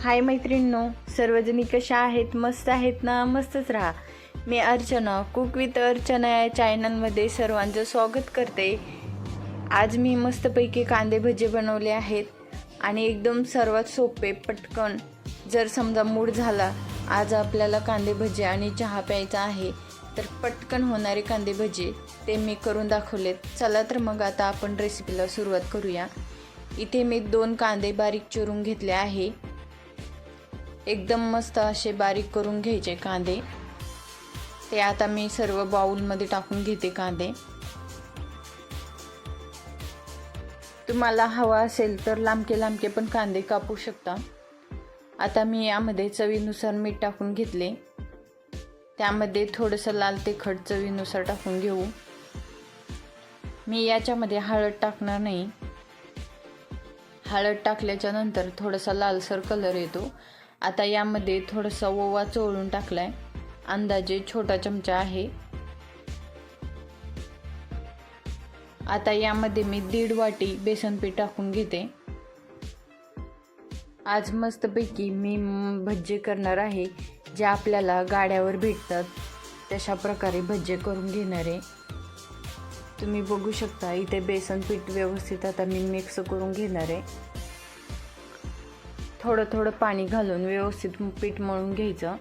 हाय मैत्रिणींनो सर्वजणी कशा आहेत? मस्त आहेत ना? मस्तच राहा. मी अर्चना कुक विथ अर्चना या चॅनलमध्ये सर्वांचं स्वागत करते. आज मी मस्तपैकी कांदे भजे बनवले आहेत आणि एकदम सर्वात सोपे पटकन जर समजा मूड झाला आज आपल्याला कांदे भजे आणि चहा प्यायचा आहे तर पटकन होणारे कांदे भजे ते मी करून दाखवलेत. चला तर मग आता आपण रेसिपीला सुरुवात करूया. इथे मी दोन कांदे बारीक चिरून घेतले आहे. एकदम मस्त असे बारीक करून घ्यायचे कांदे. ते आता मी सर्व बाऊलमध्ये टाकून घेते कांदे. तुम्हाला हवा असेल तर लांबके लांबके पण कांदे कापू शकता. आता मी यामध्ये चवीनुसार मीठ टाकून घेतले. त्यामध्ये थोडंसं लाल तिखट चवीनुसार टाकून घेऊ. मी याच्यामध्ये हळद टाकणार नाही. हळद टाकल्याच्या नंतर थोडासा लालसर कलर येतो. आता यामध्ये थोडासा ओवा चोळून टाकलाय. अंदाजे छोटा चमचा आहे. आता यामध्ये मी दीड वाटी बेसन पीठ टाकून घेते. आज मस्तपैकी मी भज्जे करणार आहे जे आपल्याला गाड्यावर भेटतात. तशा प्रकारे भज्जे करून घेणार आहे. तुम्ही बघू शकता इथे बेसन पीठ व्यवस्थित आता मी मिक्स करून घेणार आहे. थोडं थोडं पाणी घालून व्यवस्थित पीठ मळून घ्यायचं.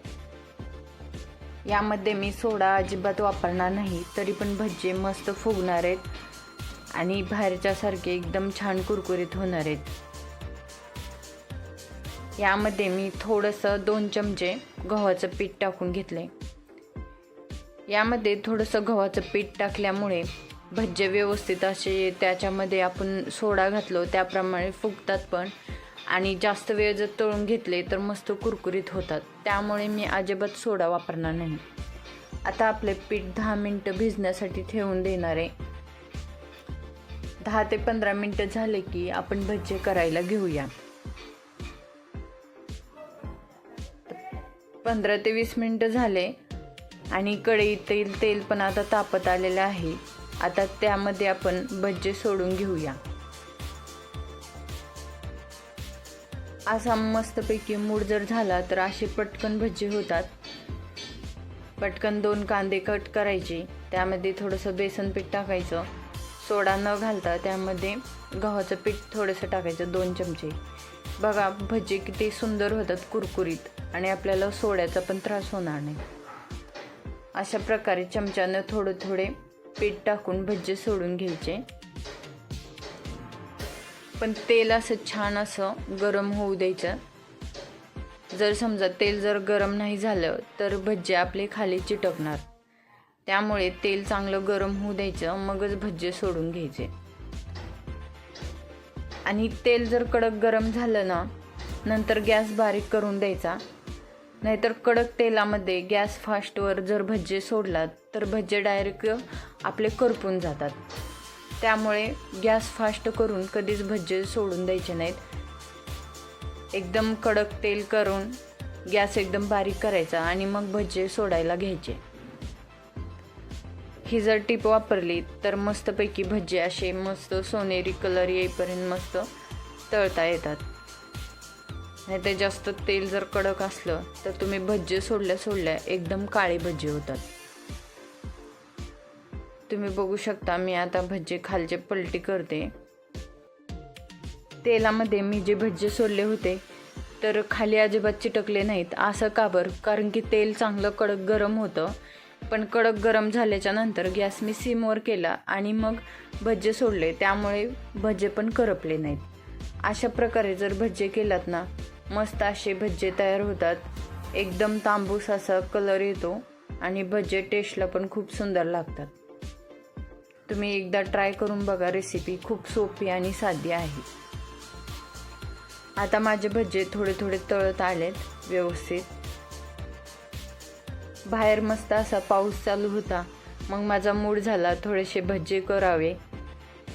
यामध्ये मी सोडा अजिबात वापरणार नाही तरी पण भज्जे मस्त फुगणार आहेत आणि बाहेरच्यासारखे एकदम छान कुरकुरीत होणार आहेत. यामध्ये मी थोडंसं दोन चमचे गव्हाचं पीठ टाकून घेतले. यामध्ये थोडंसं गव्हाचं पीठ टाकल्यामुळे भज्जे व्यवस्थित असे त्याच्यामध्ये आपण सोडा घातलो त्याप्रमाणे फुगतात पण. आणि जास्त वेळ जर तळून घेतले तर मस्त कुरकुरीत होतात. त्यामुळे मी अजिबात सोडा वापरणार नाही. आता आपले पीठ दहा मिनटं भिजण्यासाठी ठेवून देणार आहे. दहा ते पंधरा मिनटं झाले की आपण भज्जे करायला घेऊया. पंधरा ते वीस मिनटं झाले आणि कढईतील तेल पण आता तापत आलेलं आहे. आता त्यामध्ये आपण भज्जे सोडून घेऊया. असा मस्तपैकी मूड जर झाला तर असे पटकन भज्जे होतात. पटकन दोन कांदे कट करायचे. त्यामध्ये थोडंसं बेसन पीठ टाकायचं. सोडा न घालता त्यामध्ये गव्हाचं पीठ थोडंसं टाकायचं दोन चमचे. बघा भजी किती सुंदर होतात कुरकुरीत आणि आपल्याला सोड्याचा पण त्रास होणार नाही. अशा प्रकारे चमच्यानं थोडं थोडे पीठ टाकून भज्जे सोडून घ्यायचे. पण तेल असं छान असं गरम होऊ द्यायचं. जर समजा तेल जर गरम नाही झालं तर भज्जे आपले खाली चिटकणार. त्यामुळे तेल चांगलं गरम होऊ द्यायचं मगच भज्जे सोडून घ्यायचे. आणि तेल जर कडक गरम झालं ना नंतर गॅस बारीक करून द्यायचा. नाहीतर कडक तेलामध्ये गॅस फास्टवर जर भज्जे सोडलात तर भज्जे डायरेक्ट आपले करपून जातात. त्यामुळे गॅस फास्ट करून कधीच भज्जे सोडून द्यायचे नाहीत. एकदम कडक तेल करून गॅस एकदम बारीक करायचा आणि मग भज्जे सोडायला घ्यायचे. ही जर टीप वापरली तर मस्तपैकी भज्जे असे मस्त सोनेरी कलर येईपर्यंत मस्त तळता येतात. नाही ते जास्त तेल जर कडक असलं तर तुम्ही भज्जे सोडल्या सोडल्या एकदम काळे भज्जे होतात. तुम्ही बघू शकता मी आता भज्जे खालचे पलटी करते. तेलामध्ये मी जे भज्जे सोडले होते तर खाली अजिबात चिटकले नाहीत. असं का बरं? कारण की तेल चांगलं कडक गरम होतं. पण कडक गरम झाल्याच्यानंतर गॅस मी सिमवर केला आणि मग भज्जे सोडले. त्यामुळे भज्जे पण करपले नाहीत. अशा प्रकारे जर भज्जे केलात ना मस्त असे भज्जे तयार होतात. एकदम तांबूस असा कलर येतो आणि भज्जे टेस्टला पण खूप सुंदर लागतात. तुम्ही एकदा ट्राय करून बघा रेसिपी खूप सोपी आणि साधी आहे. आता माझे भजे थोडे थोडे तळत आलेत व्यवस्थित. बाहेर मस्त असा पाऊस चालू होता. मग माझा मूड झाला थोडेसे भज्जे करावे.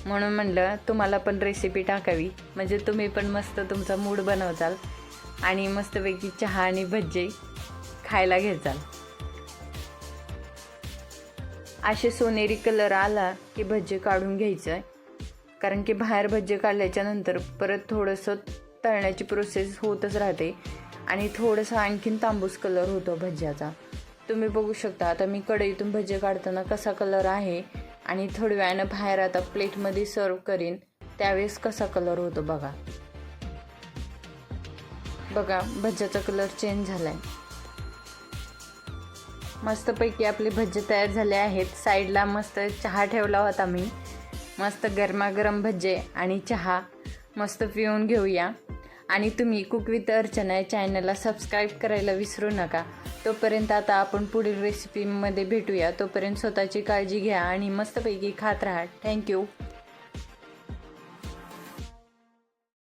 म्हणून म्हणलं तुम्हाला पण रेसिपी टाकावी. म्हणजे तुम्ही पण मस्त तुमचा मूड बनवचाल आणि मस्तपैकी चहा आणि भज्जे खायला घेचाल असे सोनेरी कलर आला की भज्जे काढून घ्यायचं आहे कारण की बाहेर भज्जे काढल्याच्या नंतर परत थोडंसं तळण्याची प्रोसेस होतच राहते. आणि थोडंसं आणखीन तांबूस कलर होतो भज्याचा तुम्ही बघू शकता आता मी कढईतून भजे काढताना कसा कलर आहे आणि थोड्या वेळानं बाहेर आता प्लेटमध्ये सर्व करीन त्यावेळेस कसा कलर होतो बघा. बघा भज्याचा कलर चेंज झाला आहे मस्तपैकी आपले भज्जे तयार झाले आहेत. साईडला मस्त चहा ठेवला होता मी मस्त गरमागरम भज्जे आणि चहा मस्त पिऊन घेऊया. आणि तुम्ही कुक विथ अर्चना या चॅनलला सबस्क्राईब करायला विसरू नका. तोपर्यंत आता आपण पुढील रेसिपीमध्ये भेटूया. तोपर्यंत स्वतःची काळजी घ्या आणि मस्तपैकी खात राहा. थँक्यू